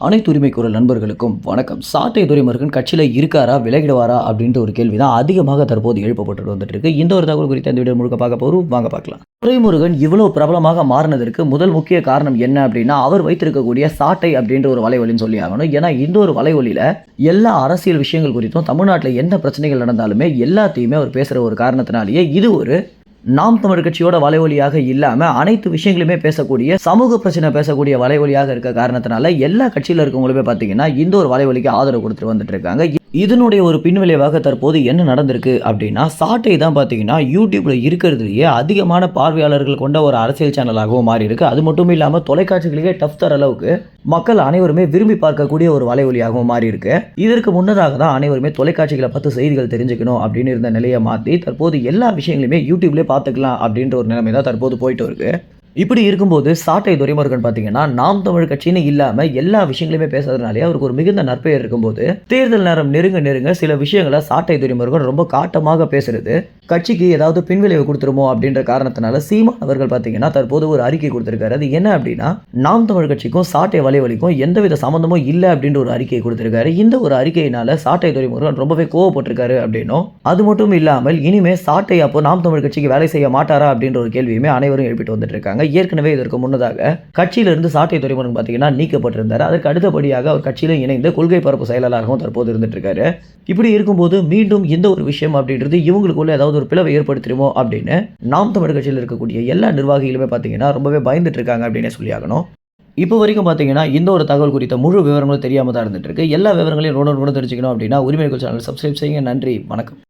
அனைத்து உரிமை குரல் நண்பர்களுக்கும் வணக்கம். சாட்டை துரைமுருகன் கட்சியில் இருக்காரா விலகிடுவாரா அப்படின்ற ஒரு கேள்வி தான் அதிகமாக தற்போது எழுப்பப்பட்டு வந்துட்டு இருக்கு இந்த ஒரு தகவல் குறித்து இந்த வீடியோ முழுக்க பார்க்க போகிறோம் வாங்க பார்க்கலாம். துரைமுருகன் இவ்வளோ பிரபலமாக மாறினதற்கு முதல் முக்கிய காரணம் என்ன அப்படின்னா அவர் வைத்திருக்கக்கூடிய சாட்டை அப்படின்ற ஒரு வலைவலின்னு சொல்லி ஆகணும். ஏன்னா இந்த ஒரு வலைவலியில் எல்லா அரசியல் விஷயங்கள் குறித்தும் தமிழ்நாட்டில் என்ன பிரச்சனைகள் நடந்தாலுமே எல்லாத்தையுமே அவர் பேசுகிற ஒரு காரணத்தினாலேயே இது ஒரு நாம் தமிழ் கட்சியோட வலைவலியாக இல்லாம அனைத்து விஷயங்களுமே பேசக்கூடிய சமூக பிரச்சனை பேசக்கூடிய வலைவலியாக இருக்க காரணத்தினால எல்லா கட்சியில இருக்கவங்களுமே பாத்தீங்கன்னா இந்த ஒரு வலைவலிக்கு ஆதரவு கொடுத்துட்டு வந்துட்டு இருக்காங்க. இதனுடைய ஒரு பின்விளைவாக தற்போது என்ன நடந்திருக்கு அப்படின்னா சாட்டை தான் பார்த்தீங்கன்னா யூடியூப்பில் இருக்கிறதுலேயே அதிகமான பார்வையாளர்கள் கொண்ட ஒரு அரசியல் சேனலாகவும் மாறி இருக்கு அது மட்டும் இல்லாமல் தொலைக்காட்சிகளையே டஃப் தர அளவுக்கு மக்கள் அனைவருமே விரும்பி பார்க்கக்கூடிய ஒரு வலைவலியாகவும் மாறி இருக்கு இதற்கு முன்னதாக தான் அனைவருமே தொலைக்காட்சிகளை பார்த்து செய்திகள் தெரிஞ்சுக்கணும் அப்படின்னு இருந்த நிலையை மாற்றி தற்போது எல்லா விஷயங்களையுமே யூடியூப்லேயே பார்த்துக்கலாம் அப்படின்ற ஒரு நிலைமை தான் தற்போது போயிட்டு இருக்கு. இப்படி இருக்கும்போது சாட்டை துரைமுருகன் பார்த்தீங்கன்னா நாம் தமிழ் கட்சின்னு இல்லாமல் எல்லா விஷயங்களுமே பேசுறதுனாலே அவருக்கு ஒரு மிகுந்த நற்பெயர் இருக்கும்போது தேர்தல் நேரம் நெருங்க நெருங்க சில விஷயங்களை சாட்டை துரைமுருகன் ரொம்ப காட்டமாக பேசுறது கட்சிக்கு ஏதாவது பின்விளைவு கொடுத்துருமோ அப்படின்ற காரணத்தினால சீமான் அவர்கள் பார்த்தீங்கன்னா தற்போது ஒரு அறிக்கை கொடுத்துருக்காரு. அது என்ன அப்படின்னா நாம் தமிழ் கட்சிக்கும் சாட்டை வலைவலிக்கும் எந்தவித சம்மந்தமும் இல்லை அப்படின்ற ஒரு அறிக்கையை கொடுத்துருக்காரு. இந்த ஒரு அறிக்கையினால சாட்டை துரைமுருகன் ரொம்பவே கோவப்பட்டிருக்காரு அப்படின்னும் அது மட்டும் இல்லாமல் இனிமே சாட்டை அப்போ நாம் தமிழ் கட்சிக்கு வேலை செய்ய மாட்டாரா அப்படின்ற ஒரு கேள்வியுமே அனைவரும் எழுப்பிட்டு வந்துட்டு இருக்காங்க. ஏற்கனவே இதற்கு முன்னதாக கட்சியிலிருந்து சாட்டை துறைமுகம் பார்த்தீங்கன்னா நீக்கப்பட்டிருந்தார். அதற்கு அடுத்தபடியாக அவர் கட்சியிலும் இணைந்து கொள்கை பரப்பு செயலாளராகவும் தற்போது இருந்துட்டு இருக்காரு இப்படி இருக்கும்போது மீண்டும் இந்த ஒரு விஷயம் அப்படின்றது இவங்களுக்குள்ள ஏதாவது ஒரு பிளவை ஏற்படுத்திடுமோ அப்படின்னு நாம் தமிழ் கட்சியில் இருக்கக்கூடிய எல்லா நிர்வாகிகளுமே பார்த்தீங்கன்னா ரொம்பவே பயந்துட்டு இருக்காங்க அப்படின்னே சொல்லியாகணும். இப்போ வரைக்கும் பார்த்தீங்கன்னா இந்த ஒரு தகவல் குறித்த முழு விவரங்களும் தெரியாமல் தான் இருந்துட்டு இருக்கு எல்லா விவரங்களையும் உடனே தெரிஞ்சுக்கணும் அப்படின்னா உரிமைகள் சேனல் சப்ஸ்கிரைப் செய்யுங்க. நன்றி. வணக்கம்.